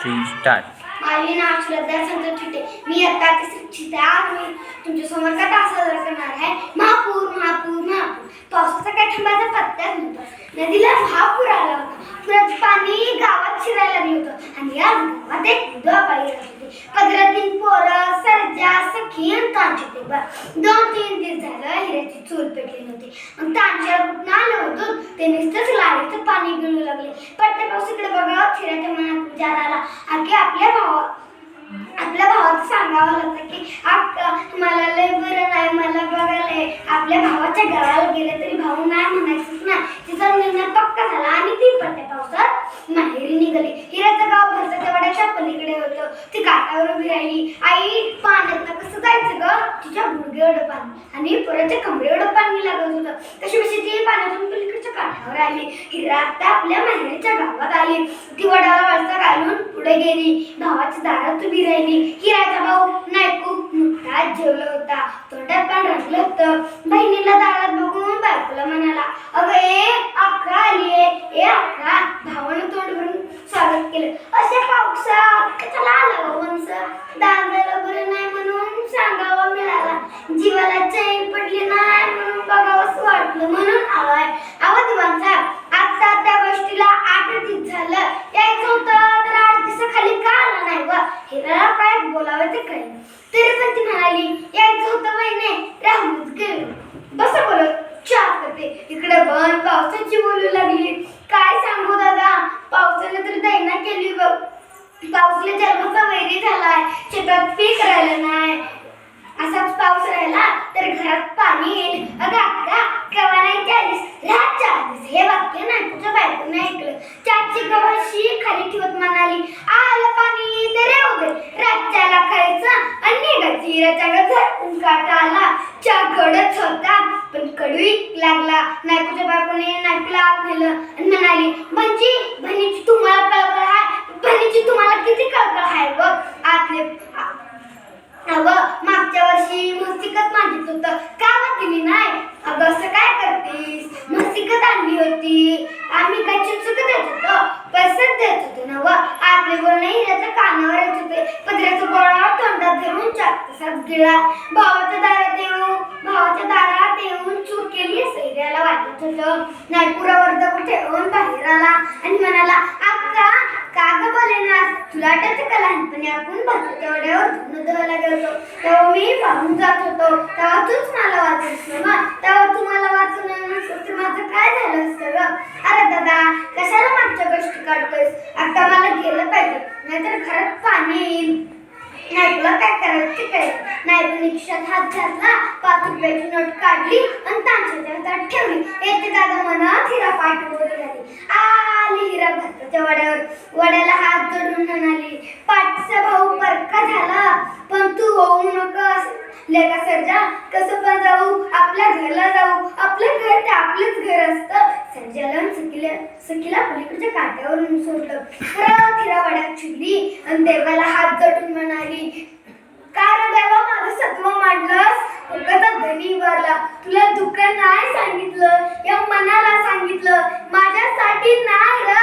Three start माझे नाव श्रद्धा संजय ठिटे मी आता तिसरीची आज मी तुमच्यासमोर कथा सादर करणार आहे. महापूर महापूर महापूर. पावसाचा काय थांबायचा पत्त्याच नव्हता. नदीला महापूर आला होता. पुरात पाणी गावात शिरायला लागलं होतं. आणि आज गावात एक विधवा बाई राहत होती पदरातील पोरं सरजा सखी आणि तांचे बा दोन तीन दिवस झालं हिऱ्याची चूल पेटली नव्हती. आणि तांच्या कुठं आलं होतं? ते नुसतंच लाडीचं पाणी गिळू लागले. पडत्या पाऊस इकडे बघा हिऱ्याच्या मनात आणखी आपल्या भावा आपल्या भावाचं सांगावं लागतं की मला लय बरं नाही मला बघायला. आपल्या भावाच्या गावाला गेले तरी भाऊ नाही म्हणायचंच नाही. तिचा निर्णय पक्का झाला आणि ती पडत्या पावसात माहेरी निघाली. हिऱ्याचं गाव भरताच्या वाड्याच्या पलीकडे होतं. ती काठावर उभी राहिली. आई पाण्यात कसं जायचं ग? तिच्या गुडघे एवढं पाणी आणि पुराच्या कमरे एवढं पाणी लागत होतं. तशी नदीच्या काठावर आली. हिरा आता आपल्या माहेरच्या गावात आली. ती वडाला वळसा घालून पुढे गेली. भावाच्या दारात उभी राहिली. हिराचा भाऊ नाही खूप नुकताच जेवला होता. तोंडात पण रंगलं होतं. बहिणीला दारात बघून बायकोला म्हणाला अगं ए अकरा आली ए अकरा. भावानं तोंड भरून स्वागत केलं. अशा पावसात कशाला आला भाऊंच दादाला बरं नाही म्हणून सांगावा मिळाला. जीवाला चैन पडली ना वाटलं म्हणून आवाज आवाज वंशा आता त्या गोष्टीला आठ दिवस झालं. यायचं होतं तर आठ दिवसाखाली का आला नाही व? हिराला काय बोलावं ते काही तरी पण ती म्हणाली यायचं होतं महिने राहूनच गेलो. बस बोलत चार करते. इकडे बन पावसाची बोलू लागली. काय सांगू दादा पावसाने तर दैना केली बघ पावसाला जन्माचा वैरी झालाय. शेतात पीक राहिलं नाही असाच पाऊस राहिला तर घरात पाणी येईल अगं अक्का केव्हा नाही चाळीस रात चाळीस हे वाक्य नाही तुझ्या बायकोने ऐकलं चाची गव्हाशी खाली ठेवत म्हणाली आलं पाणी तर येऊ दे. खायचं आणि निघायचं हिराच्या घरातून काटा आला चा गडच होता पण कडवी लागला. नायकूच्या बायकोने नायकूला आत नेलं आणि म्हणाली म्हणजे बहिणीची तुम्हाला कळकळ आहे. बहिणीची तुम्हाला किती कळकळ आहे ग आतले अगं मागच्या वर्षी मस्तिकत मागितलं होतं का बा दिली नाही अगं असं काय करतेस मस्तिकत आणली होती आम्ही काय चिंचुक देत होतो पैसेच देत होतो ना व आपले बोलणे हिऱ्याच्या कानावर येत होते पत्र्याचा गोळा तोंडात धरून चार तासात भावाच्या दारात येऊन भावाच्या दारात येऊन चूक केली सैर्याला वाटत होतं. नागपुरावर दगड ठेवून बाहेर आला आणि म्हणाला अक्का का ग बोलेनास? तुला आठवतं का लहानपणी आपण भरतो तेवढ्यावर धुणं धुवायला गेलो तेव्हा मी पाहून जात होतो. तेव्हा तूच मला वाचवस ना तेव्हा तू मला वाचवलं नसतं तर माझं काय झालं असतं ग? अरे दादा कशाला मागच्या गोष्टी काढतोयस? आता मला गेलं पाहिजे नाहीतर घरात पाणी येईल. नाही तुला काय करायचं ते काय नाही रिक्षात हात घातला पाच रुपयाची नोट काढली आणि तांच्या हातात ठेवली. येते दादा म्हणत हिरा पाठ झाली आली हिरा भरताच्या वड्यावर. वड्याला हात जोडून म्हणाली पाठचा भाऊ परका झाला पण तू होऊ नकस. लेका सरजा कसं पण जाऊ आपल्या घरला जाऊ. आपलं घर ते आपलंच घर असतं. सरजाला आणि सखीला सखीला पलीकडच्या काट्यावरून सोडलं. परत हिरा वड्यात शिरली आणि देवाला हात जोडून म्हणाली का रे देवा सत्व मांडलंस? फक्त धनी वरला तुला दुःख नाही सांगितलं? या मनाला सांगितलं? माझ्यासाठी नाही र.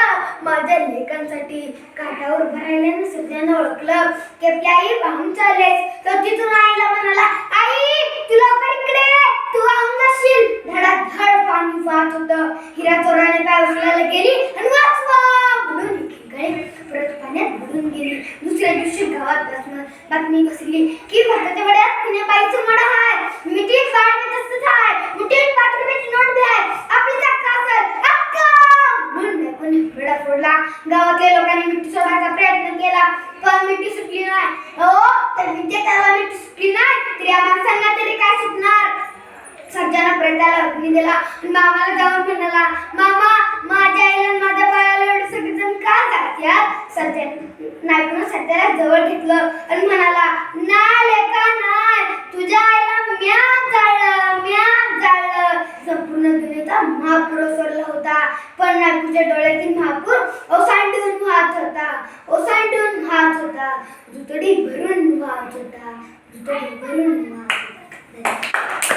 माझ्या लेखांसाठी काठावर भरायला सगळ्यांना ओळखलं. की आपली आई वाहून चाललेस. तर तिथून आईला म्हणाला आई तू लवकर इकडे तू वाहून जाशील धडाधड पाणी वाहत होतं. हिरा चोराने काय उचलायला गेली आणि वाचवा म्हणून गळे परत निघून गेली. दुसऱ्या दिवशी गावात बातमी बातमी पसरली की भारताच्या वड्यात पुण्या बाईचं मड आहे मिठीत बाळ तसंच हाय. मुठीत पाच रुपयाची नोट बी आहे. आपली चाक्का असेल. अक्का! म्हणून बायकोने वेडा फोडला. गावातल्या लोकांनी मिठी सोडायचा प्रयत्न केला पण मिठी सुटली नाही. हो तर विद्यार्थ्याला मिठी सुटली नाही? तरी आम्हाला सांगा तरी काय सुटणार? सज्जाला प्रेताला अग्नी दिला मामाला जाऊन म्हणाला सध्या नाही सध्याला जवळ घेतलं. आणि म्हणाला नाही लेका ना तुझ्या आईला म्या जाळलं म्या जाळलं. संपूर्ण दुनियेचा महापूर ओसरला होता. पण नागपूरच्या डोळ्यातील महापूर ओसांडून वाहत होता. ओसांडून वाहत होता. जुतडी भरून वाहत होता. जुतडी भरून वाहत होता.